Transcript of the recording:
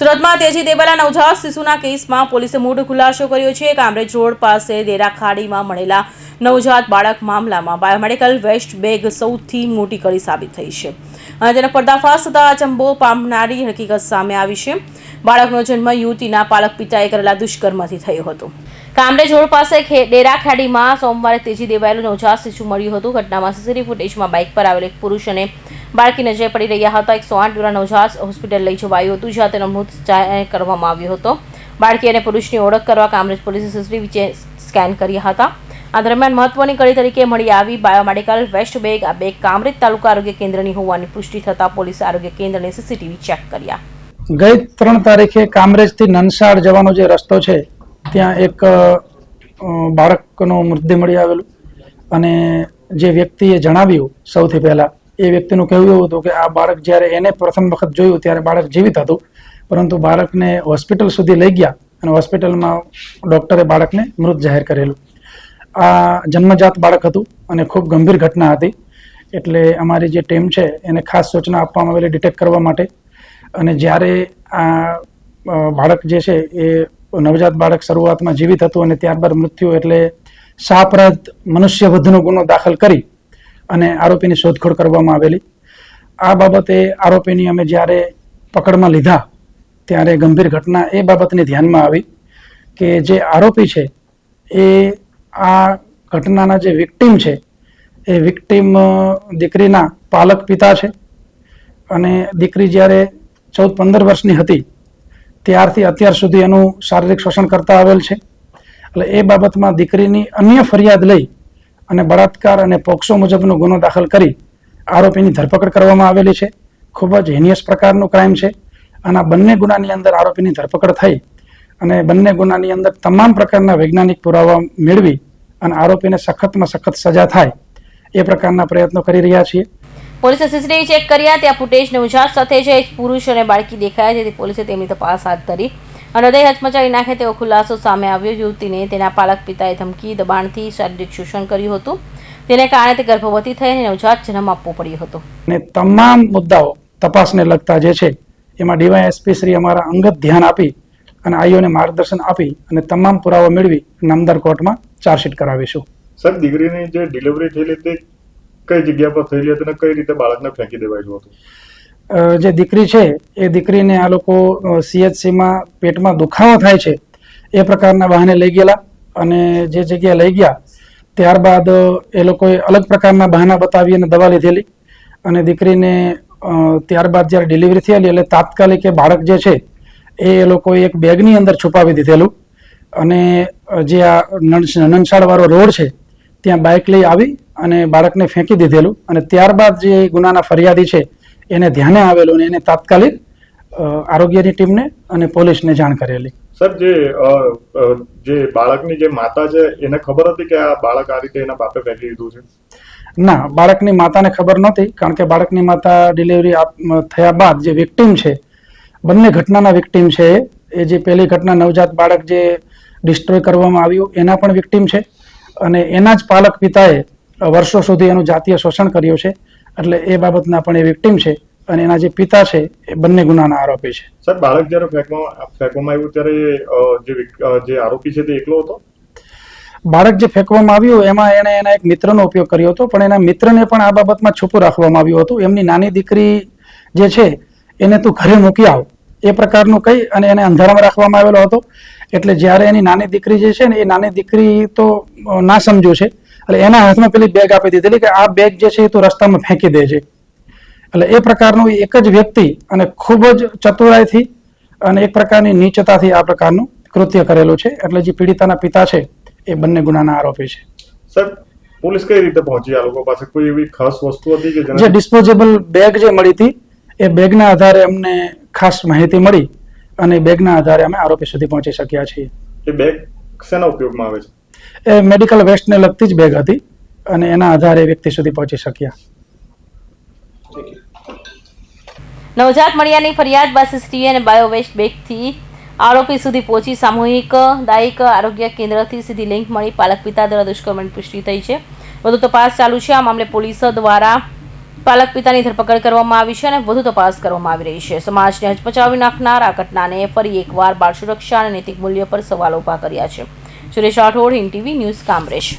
સુરતમાં તેજી દેવાલા નવજાત શિશુના કેસમાં પોલીસે મોટો ખુલાસો કર્યો છે. કામરેજ રોડ પાસે દેરા ખાડીમાં મળેલા નવજાત બાળક મામલામાં બાયોમેડિકલ વેસ્ટ બેગ સૌથી મોટી કડી સાબિત થઈ છે. અને તેનો પર્દાફાશ થતાં અચંબો પામનારી હકીકત સામે આવી છે. બાળકનો જન્મ યુવતીના પાલક પિતાએ કરેલા દુષ્કર્મથી થયો હતો. કામરેજ રોડ પાસે ખે- ડેરા ખાડીમાં સોમવારે તેજી દેવાયેલું નવજાત શિશુ મળ્યું હતું. ઘટનામાં સીસીટીવી ફૂટેજમાં બાઇક પર આવેલ એક પુરુષ અને બાળકી નજરે પડી રહ્યા હતા. એકસો આઠ દ્વારા નવજાત હોસ્પિટલ લઈ જવાયું હતું, જ્યાં તેનો મૃત કરવામાં આવ્યો હતો. બાળકી અને પુરુષની ઓળખ કરવા કામરેજ પોલીસે સીસીટીવી સ્કેન કર્યા હતા. આ દરમિયાન મહત્વની કડી તરીકે મળી આવી બાયોમેડિકલ વેસ્ટ બેગ, આ બેગ કામરેજ તાલુકા આરોગ્ય કેન્દ્રની હોવાની પુષ્ટિ થતાં પોલીસ આરોગ્ય કેન્દ્રને સીસીટીવી ચેક કર્યા. ગઈ ત્રણ તારીખે કામરેજથી નનસાડ જવાનો જે રસ્તો છે ત્યાં એક બાળકનો મૃતદેહ મળી આવેલું. અને જે વ્યક્તિએ જણાવ્યું સૌથી પહેલા, એ વ્યક્તિનું કહેવું એવું હતું કે આ બાળક જ્યારે એને પ્રથમ વખત જોયું ત્યારે બાળક જીવિત હતું. પરંતુ બાળકને હોસ્પિટલ સુધી લઈ ગયા અને હોસ્પિટલમાં ડૉક્ટરે બાળકને મૃત જાહેર કરેલું. આ જન્મજાત બાળક હતું અને ખૂબ ગંભીર ઘટના હતી. એટલે અમારી જે ટીમ છે, એને ખાસ સૂચના આપવામાં આવેલી, ડિટેક્ટ કરવા માટે. અને જ્યારે આ બાળક જે છે, એ નવજાત બાળક શરૂઆતમાં જીવિત હતું અને ત્યારબાદ મૃત્યુ એટલે શાહપ્રદ મનુષ્ય વધનો ગુનો દાખલ કરી અને આરોપીની શોધખોળ કરવામાં આવેલી. આ બાબતે આરોપીની અમે જ્યારે પકડમાં લીધા ત્યારે ગંભીર ઘટના એ બાબતની ધ્યાનમાં આવી કે જે આરોપી છે એ આ ઘટનાના જે વિક્ટીમ છે એ વિક્ટીમ દીકરીના પાલક પિતા છે. અને દીકરી જ્યારે ચૌદ પંદર વર્ષની હતી ત્યારથી અત્યાર સુધી એનું શારીરિક શોષણ કરતા આવેલ છે. એટલે એ બાબતમાં દીકરીની અન્ય ફરિયાદ લઈ અને બળાત્કાર અને પોક્સો મુજબનો ગુનો દાખલ કરી આરોપીની ધરપકડ કરવામાં આવેલી છે. ખૂબ જ હિનિયસ પ્રકારનું ક્રાઇમ છે અને આ બંને ગુનાની અંદર આરોપીની ધરપકડ થઈ અને બંને ગુનાની અંદર તમામ પ્રકારના વૈજ્ઞાનિક પુરાવા મેળવી અને આરોપીને સખતમાં સખત સજા થાય એ પ્રકારના પ્રયત્નો કરી રહ્યા છીએ. પોલીસે સીસીટીવી ચેક કર્યા ત્યાં ફૂટેજ નવજાત સાથે જે એક પુરુષ અને બાળકી દેખાયા જેથી પોલીસે તેમની તપાસ હાથ ધરી અને હૃદય હચમચાવી નાખે તેવો ખુલાસો સામે આવ્યો. યુવતીને તેના પાલક પિતાએ ધમકી દબાણથી શારીરિક શોષણ કર્યું હતું. તેને કારણે તે ગર્ભવતી થઈ અને નવજાત જન્મ આપવો પડ્યો હતો. અને તમામ મુદ્દાઓ તપાસને લગતા જે છે એમાં ડીવાયએસપી શ્રી અમારા અંગત ધ્યાન આપી અને આઈઓને માર્ગદર્શન આપી અને તમામ પુરાવા મેળવી નામદાર કોર્ટમાં ચાર્જશીટ કરાવીશું. સર દીકરીની જે ડિલિવરી થયેલી તે કઈ જગ્યા પર થયેલી હતી અને કઈ રીતે બાળકને ફેંકી દેવાયેલું હતું? જે દીકરી છે, એ દીકરીને આ લોકો સીએચસીમાં પેટમાં દુખાવો થાય છે, એ પ્રકારના બહાને લઈ ગયેલા અને જે જગ્યાએ લઈ ગયા, ત્યારબાદ એ લોકોએ અલગ પ્રકારના બહાના બતાવી અને દવા લીધેલી અને દીકરીને ત્યારબાદ જ્યારે ડિલિવરી થયેલી એટલે તાત્કાલિક એ બાળક જે છે, એ લોકોએ એક બેગની અંદર છુપાવી દીધેલું અને જે આ નનશાળવાળો રોડ છે, ત્યાં બાઇક લઈ આવી અને બાળકને ફેંકી દીધેલું અને ત્યારબાદ જે ગુનાના ફરિયાદી છે એને ધ્યાને આવેલું અને એને તાત્કાલિક આરોગ્યની ટીમને અને પોલીસને જાણ કરેલી સર જે જે બાળકની જે માતા છે એને ખબર હતી કે આ બાળક આ રીતે એના બાપે ફેંકી દીધું છે ના બાળકની માતાને ખબર નહોતી કારણ કે બાળકની માતા ડિલિવરી થયા બાદ જે વિક્ટીમ છે બંને ઘટનાના વિક્ટીમ છે. એ જે પહેલી ઘટના નવજાત બાળક જે ડિસ્ટ્રોય કરવામાં આવ્યું એના પણ વિક્ટીમ છે અને એના જ પાલક પિતાએ વર્ષો સુધી એનું જાતીય શોષણ કર્યું છે. એટલે એ બાબતના પણ એ વિક્ટીમ છે અને એના જે પિતા છે એ બંને ગુનાના આરોપી છે. સર બાળક જ્યારે ફેંકવામાં ફેંકવામાં આવ્યું ત્યારે જે આરોપી છે તે એકલો હતો? બાળક જે ફેંકવામાં આવ્યું એમાં એણે એના એક મિત્રનો ઉપયોગ કર્યો હતો પણ એના મિત્રને પણ આ બાબતમાં છુપું રાખવામાં આવ્યું હતું. એમની નાની દીકરી જે છે એને તું ઘરે મૂકી આવ. એ પ્રકારનું કહી અને એને અંધારામાં રાખવામાં આવેલો હતો. એટલે જ્યારે એની નાની દીકરી જે છે ને એ નાની દીકરી તો ના સમજુ છે. એટલે એના હાથમાં પેલી બેગ આપી દીધેલી કે આ બેગ જે છે એ તું રસ્તામાં ફેંકી દેજે. એટલે એ પ્રકારનું એક જ વ્યક્તિ અને ખૂબ જ ચતુરાઈથી અને એક પ્રકારની નીચતાથી આ પ્રકારનું કૃત્ય કરેલું છે. એટલે જે પીડિતાના પિતા છે એ બંને ગુનાના આરોપી છે. સર પોલીસ કઈ રીતે પહોંચી આ લોકો પાસે? કોઈ એવી ખાસ વસ્તુ હતી કે જે ડિસ્પોઝેબલ બેગ જે મળી હતી એ બેગના આધારે અમને ખાસ માહિતી મળી અને બેગના આધારે અમે આરોપી સુધી પહોંચી શક્યા છીએ. એ બેગ શેના ઉપયોગમાં આવે છે? એ મેડિકલ વેસ્ટને લગતી જ બેગ હતી અને એના આધારે વ્યક્તિ સુધી પહોંચી શક્યા. નવજાત મળ્યાની ફરિયાદ બાદ સીસીટીવી અને બાયોવેસ્ટ બેગથી આરોપી સુધી પહોંચી. સામૂહિક, દાયિક આરોગ્ય કેન્દ્રથી સીધી લિંક મળી. પાલક પિતા દ્વારા દુષ્કર્મની પુષ્ટિ થઈ છે. વધુ તપાસ ચાલુ છે. આ મામલે પોલીસ દ્વારા પાલક પિતાની ધરપકડ કરવામાં આવી છે અને વધુ તપાસ કરવામાં આવી રહી છે. સમાજને હચપચાવી નાખનાર આ ઘટનાને ફરી એકવાર બાળ સુરક્ષા અને નૈતિક મૂલ્યો પર સવાલો ઊભા કર્યા છે. Suresh Rathod Hind TV news Kamrej.